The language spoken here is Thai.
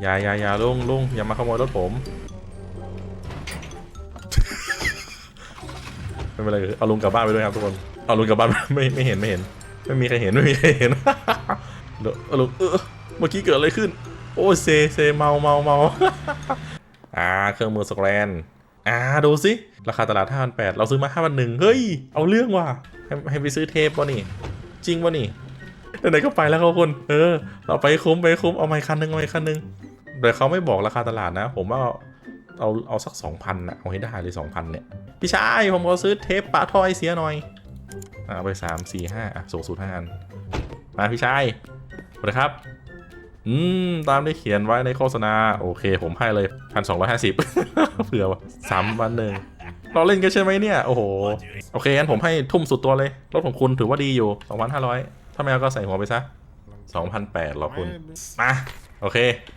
อย่าอย่าอย่าลุงลุงอย่ามาขโมยรถผมไม่เป็นไรเอาลุงกลับบ้านไปด้วยครับทุกคนเอาลุงกลับบ้านไม่ไม่เห็นไม่เห็น ไม่มีใครเห็นไม่มีใครเห็นเดี๋ยวเอาลุงเออเมื่อกี้เกิดอะไรขึ้น โอ้เซเซเมาเมาเมาอ่าเครื่องมือสแกรนอ่าดูสิราคาตลาด5 8 0 0เราซื้อมา5 1 0 0เฮ้ย เอาเรื่องว่ะให้ให้ไปซื้อเทปวะนี่ จริงวะนี่ไหนๆก็ไปแล้วครับคน เออ เราไปคุ้มไปคุ้มเอาไม้คันหนึงเอาไม้คันหนึง แต่เขาไม่บอกราคาตลาดนะ ผมว่าเอาเอาสักสองพันนะเอาให้ได้เลยสองพันเนี่ย พี่ชายผมขอซื้อเทปปะทอยเสียหน่อย อ่าเอาไปสามสี่ห้าอะสูงสุดห้าอัน มาพี่ชายสวัสดีครับ อืม ตามที่เขียนไว้ในโฆษณา โอเค ผมให้เลยพันสองร้อยห้าสิบเผื่อวะสามวันหนึ่งเราเล่นกันใช่ไหมเนี่ย โอ้โห โอเคงั้นผมให้ทุ่มสุดตัวเลยรถของคุณถือว่าดีอยู่สองพันห้าร้อยถ้าไม่เอาก็ใส่หัวไปซะสองพันแปดหรอคุณ มา โอเค